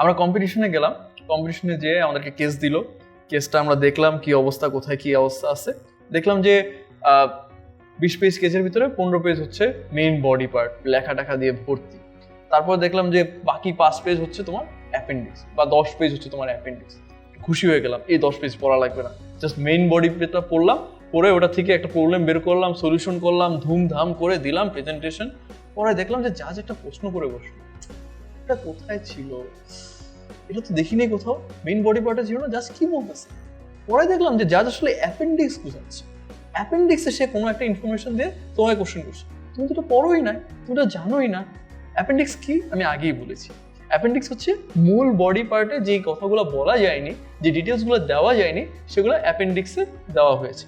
আমরা কম্পিটিশনে গেলাম। কম্পিটিশনে যেয়ে আমাদেরকে কেস দিল। কেসটা আমরা দেখলাম কি অবস্থা, কোথায় কি অবস্থা আছে। দেখলাম যে বিশ পেজ কেসের ভিতরে পনেরো পেজ হচ্ছে মেইন বডি পার্ট লেখা টাখা দিয়ে ভর্তি। তারপর দেখলাম যে, বাকি পাঁচ পেজ হচ্ছে তোমার অ্যাপেন্ডিক্স বা দশ পেজ হচ্ছে তোমার অ্যাপেন্ডিক্স খুশি হয়ে গেলাম, এই দশ পেজ পড়া লাগবে না। জাস্ট মেইন বডি পেজটা পড়লাম পরে ওটা থেকে একটা প্রবলেম বের করলাম সলিউশন করলাম, ধুমধাম করে দিলাম প্রেজেন্টেশন পরে দেখলাম যে জাজ একটা প্রশ্ন করে বসল। এটা কোথায় ছিল? এটা তো দেখিনি কোথাও। মেইন বডি পার্টে ছিল না জাস্ট কি বলতেছে? পরে দেখলাম যে জাজ আসলে অ্যাপেন্ডিক্স বুঝাচ্ছে। অ্যাপেন্ডিক্সে সে কোনো একটা ইনফরমেশন দিয়ে তোমাকে কোশ্চেন করছে। তুমি তো পড়োই না, তুমি তো জানোই না। অ্যাপেন্ডিক্স কি? আমি আগেই বলেছি। অ্যাপেন্ডিক্স হচ্ছে মূল বডি পার্টে যেই কথাগুলো বলা যায়নি, যে ডিটেলসগুলো দেওয়া যায়নি, সেগুলো অ্যাপেন্ডিক্সে দেওয়া হয়েছে।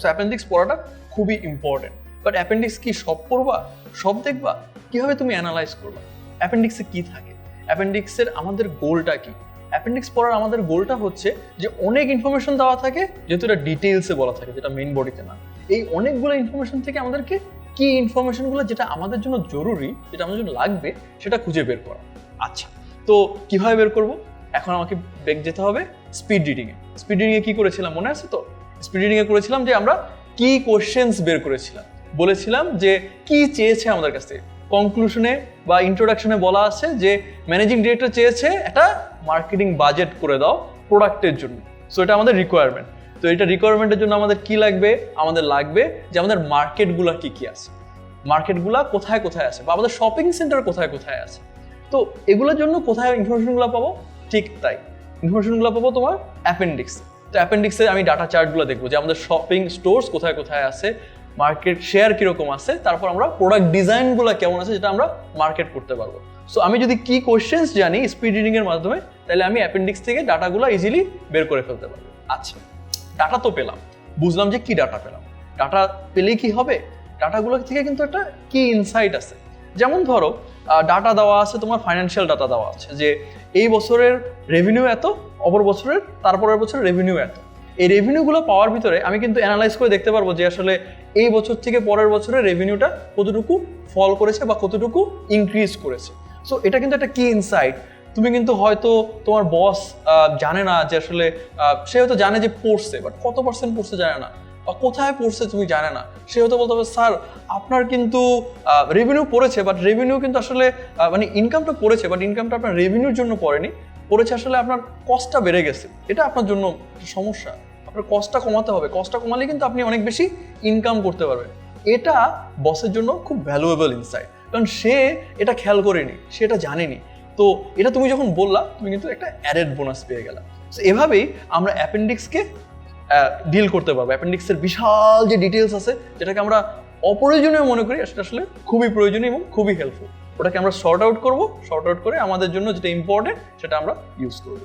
সো অ্যাপেন্ডিক্স পড়াটা খুবই ইম্পর্টেন্ট বাট অ্যাপেন্ডিক্স কি সব পড়বা, সব দেখবা? কীভাবে তুমি অ্যানালাইজ করবা? অ্যাপেন্ডিক্সে কি থাকে? অ্যাপেন্ডিক্সের আমাদের গোলটা কি? অ্যাপেন্ডিক্স পড়ার আমাদের গোলটা হচ্ছে যে অনেক ইনফরমেশন দেওয়া থাকে, যেহেতু এটা ডিটেলসে বলা থাকে, যেটা মেইন বডিতে না। এই অনেকগুলো ইনফরমেশন থেকে আমাদেরকে কি ইনফরমেশনগুলো যেটা আমাদের জন্য জরুরি, যেটা আমাদের জন্য লাগবে, সেটা খুঁজে বের করা। আচ্ছা তো কীভাবে বের করব? এখন আমাকে বেগ যেতে হবে স্পিড রিডিংয়ে স্পিড রিডিংয়ে কি করেছিলাম? মনে আছে তো? স্পিড রিডিংয়ে করেছিলাম যে আমরা কি কোশ্চেন্স বের করেছিলাম? বলেছিলাম যে কি চেয়েছে আমাদের কাছ থেকে। কনক্লুশনে বা ইন্ট্রোডাকশনে বলা আছে যে ম্যানেজিং ডিরেক্টর চেয়েছে একটা মার্কেটিং বাজেট করে দাও প্রোডাক্টের জন্য। সো এটা আমাদের রিকোয়ারমেন্ট তো এটা রিকোয়ারমেন্টের জন্য আমাদের কি লাগবে? আমাদের লাগবে যে আমাদের মার্কেটগুলো কি কি আছে। মার্কেটগুলা কোথায় কোথায় আছে বা আমাদের শপিং সেন্টার কোথায় কোথায় আছে। তো এগুলোর জন্য কোথায় ইনফরমেশনগুলো পাবো? ঠিক তাই। ইনফরমেশনগুলো পাবো তোমার অ্যাপেন্ডিক্স তো অ্যাপেন্ডিক্সে আমি ডাটা চার্টগুলো দেখব যে আমাদের শপিং স্টোর্স কোথায় কোথায় আছে মার্কেট শেয়ার কীরকম আছে, তারপর আমরা প্রোডাক্ট ডিজাইনগুলো কেমন আছে যেটা আমরা মার্কেট করতে পারব। সো আমি যদি কি কোশ্চেন্স জানি স্পিড রিডিং এর মাধ্যমে, তাহলে আমি অ্যাপেন্ডিক্স থেকে ডাটাগুলো ইজিলি বের করে ফেলতে পারব। আচ্ছা ডাটা তো পেলাম। বুঝলাম যে কি ডাটা পেলাম। ডাটা পেলে কি হবে? ডাটাগুলো থেকে কিন্তু একটা কি ইনসাইট আছে। যেমন ধরো ডাটা দেওয়া আছে, তোমার ফাইন্যান্সিয়াল ডাটা দেওয়া আছে, যে এই বছরের রেভিনিউ এত, অপর বছরের, তারপরের বছরের রেভিনিউ এত। এই রেভিনিউগুলো পাওয়ার ভিতরে আমি কিন্তু অ্যানালাইজ করে দেখতে পারব যে আসলে এই বছর থেকে পরের বছরে রেভিনিউটা কতটুকু ফল করেছে বা কতটুকু ইনক্রিজ করেছে। সো এটা কিন্তু একটা কি ইনসাইট তুমি কিন্তু হয়তো তোমার বস জানে না যে আসলে সে হয়তো জানে যে পড়ছে বাট কত পার্সেন্ট পড়ছে জানে না। বা কোথায় পড়ছে তুমি জানে না। সে হয়তো বলতে হবে স্যার, আপনার কিন্তু রেভিনিউ পড়েছে বাট রেভিনিউ কিন্তু আসলে মানে ইনকামটা পড়েছে বাট ইনকামটা আপনার রেভিনিউর জন্য পড়েনি। পড়েছে আসলে আপনার কস্টটা বেড়ে গেছে। এটা আপনার জন্য সমস্যা। আপনার কস্টটা কমাতে হবে। কস্টটা কমালে কিন্তু আপনি অনেক বেশি ইনকাম করতে পারবেন। এটা বসের জন্য খুব ভ্যালুয়েবল ইনসাইট কারণ সে এটা খেয়াল করেনি, সে এটা জানেনি। তো এটা তুমি যখন বললা, তুমি কিন্তু একটা অ্যাডেড বোনাস পেয়ে গেলা। So, এভাবেই আমরা অ্যাপেন্ডিক্সকে ডিল করতে পারব। অ্যাপেন্ডিক্সের বিশাল যে ডিটেলস আছে, যেটাকে আমরা অপ্রয়োজনীয় মনে করি, সেটা আসলে খুবই প্রয়োজনীয় এবং খুবই হেল্পফুল ওটাকে আমরা শর্ট আউট করব। শর্ট আউট করে আমাদের জন্য যেটা ইম্পর্টেন্ট সেটা আমরা ইউজ করব।